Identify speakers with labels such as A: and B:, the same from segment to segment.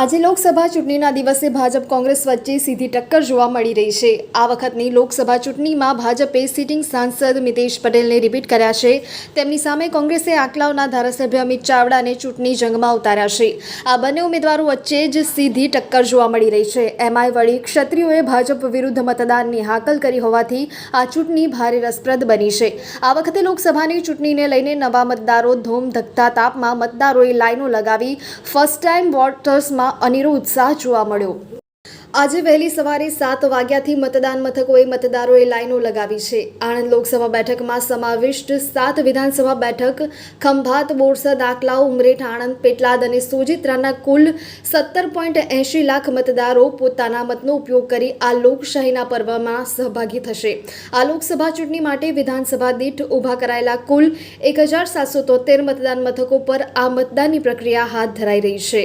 A: આજે લોકસભા ચૂંટણીના દિવસે ભાજપ કોંગ્રેસ વચ્ચે સીધી ટક્કર જોવા મળી રહી છે. આ વખતની લોકસભા ચૂંટણીમાં ભાજપે સિટિંગ સાંસદ મિતેશ પટેલને રિપીટ કર્યા છે. તેમની સામે કોંગ્રેસે આકલાવના ધારાસભ્ય અમિત ચાવડાને ચૂંટણી જંગમાં ઉતાર્યા છે. આ બંને ઉમેદવારો વચ્ચે જ સીધી ટક્કર જોવા મળી રહી છે. એમાંય વળી ક્ષત્રિયોએ ભાજપ વિરુદ્ધ મતદાનની હાકલ કરી હોવાથી આ ચૂંટણી ભારે રસપ્રદ બની છે. આ વખતે લોકસભાની ચૂંટણીને લઈને નવા મતદારો ધોમ ધકતા તાપમાં મતદારોએ લાઈનો લગાવી ફર્સ્ટ ટાઈમ વોટર્સમાં અનેરો ઉત્સાહ જોવા મળ્યો. આજે વહેલી સવારે સાત વાગ્યાથી મતદાન મથકોએ મતદારોએ લાઈનો લગાવી છે. આણંદ લોકસભા બેઠકમાં સમાવિષ્ટ સાત વિધાનસભા બેઠક, ખંભાત, બોરસદ દાખલાઓ ઉમરેઠ, આણંદ, પેટલાદ અને સોજિત્રાના કુલ સત્તર પોઈન્ટ એંશી લાખ મતદારો પોતાના મતનો ઉપયોગ કરી આ લોકશાહીના પર્વમાં સહભાગી થશે. આ લોકસભા ચૂંટણી માટે વિધાનસભા દીઠ ઊભા કરાયેલા કુલ એક હજાર સાતસો તોતેર મતદાન મથકો પર આ મતદાનની પ્રક્રિયા હાથ ધરાઈ રહી છે.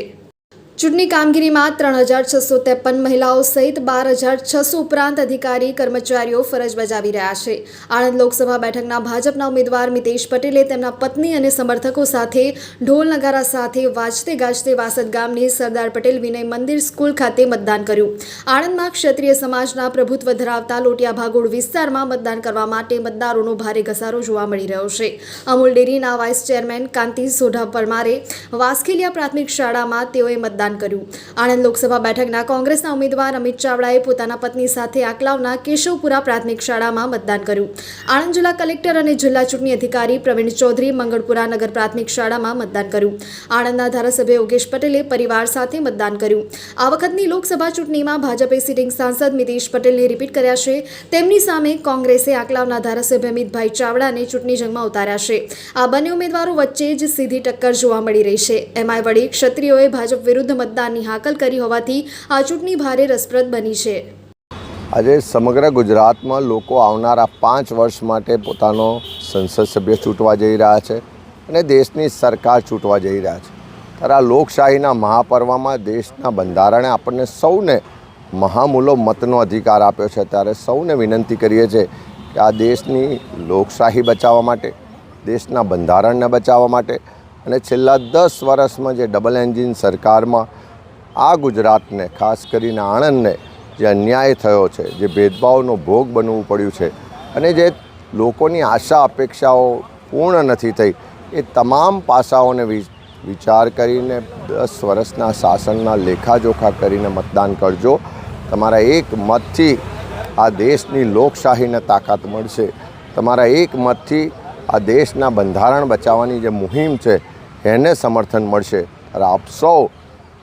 A: ચૂંટણી કામગીરીમાં ત્રણ હજાર છસો ત્રેપન મહિલાઓ સહિત બાર હજાર છસો ઉપરાંત અધિકારી, કર્મચારીઓ ફરજ બજાવી રહ્યા છે. આણંદ લોકસભા બેઠકના ભાજપના ઉમેદવાર મિતેશ પટેલે તેમના પત્ની અને સમર્થકો સાથે ઢોલ નગારા સાથે વાજતે ગાજતે વાસદ ગામની સરદાર પટેલ વિનય મંદિર સ્કૂલ ખાતે મતદાન કર્યું. આણંદમાં ક્ષત્રિય સમાજના પ્રભુત્વ ધરાવતા લોટિયા ભાગોળ વિસ્તારમાં મતદાન કરવા માટે મતદારોનો ભારે ઘસારો જોવા મળી રહ્યો છે. અમૂલ ડેરીના વાઇસ ચેરમેન કાંતિ સોઢા પરમારે વાસખેલિયા પ્રાથમિક શાળામાં તેઓએ મતદાન કર્યું. આણંદ લોકસભા બેઠકના કોંગ્રેસના ઉમેદવાર અમિત ચાવડાએ પોતાના પત્ની સાથે આકલાવના કેશવપુરા પ્રાથમિક શાળામાં મતદાન કર્યું. આણંદ જિલ્લા કલેક્ટર અને જિલ્લા ચૂંટણી અધિકારી પ્રવીણ ચૌધરી મંગળપુરા નગર પ્રાથમિક શાળામાં મતદાન કર્યું. આણંદના ધારાસભ્ય યોગેશ પટેલે પરિવાર સાથે મતદાન કર્યું. આ વખતની લોકસભા ચૂંટણીમાં ભાજપે સિટિંગ સાંસદ મિતેશ પટેલને રિપીટ કર્યા છે. તેમની સામે કોંગ્રેસે આકલાવના ધારાસભ્ય અમિતભાઈ ચાવડાને ચૂંટણી જંગમાં ઉતાર્યા છે. આ બંને ઉમેદવારો વચ્ચે જ સીધી ટક્કર જોવા મળી રહી છે. એમાંય વળી ક્ષત્રિયોએ ભાજપ વિરુદ્ધ મતદાનની હાકલ કરી હોવાથી આ ચૂંટણી ભારે રસપ્રદ બની છે.
B: આજે સમગ્ર ગુજરાતમાં લોકો આવનારા પાંચ વર્ષ માટે પોતાનો સંસદ સભ્ય ચૂંટવા જઈ રહ્યા છે અને દેશની સરકાર ચૂંટવા જઈ રહ્યા છે. ત્યારે આ લોકશાહીના મહાપર્વમાં દેશના બંધારણે આપણને સૌને મહામૂલો મતનો અધિકાર આપ્યો છે. ત્યારે સૌને વિનંતી કરીએ છીએ કે આ દેશની લોકશાહી બચાવવા માટે, દેશના બંધારણને બચાવવા માટે અને છેલ્લા દસ વર્ષમાં જે ડબલ એન્જિન સરકારમાં આ ગુજરાતને, ખાસ કરીને આણંદને જે અન્યાય થયો છે, જે ભેદભાવનો ભોગ બનવું પડ્યું છે અને જે લોકોની આશા અપેક્ષાઓ પૂર્ણ નથી થઈ, એ તમામ પાસાઓને વિચાર કરીને દસ વર્ષના શાસનના લેખાજોખા કરીને મતદાન કરજો. તમારા એક મતથી આ દેશની લોકશાહીને તાકાત મળશે. તમારા એક મતથી આ દેશના બંધારણ બચાવવાની જે મુહિમ છે એને સમર્થન મળશે. અને આપ સૌ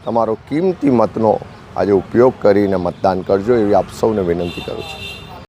B: તમારો કિંમતી મતનો આજે ઉપયોગ કરીને મતદાન કરજો એવી આપ સૌને વિનંતી કરું છું.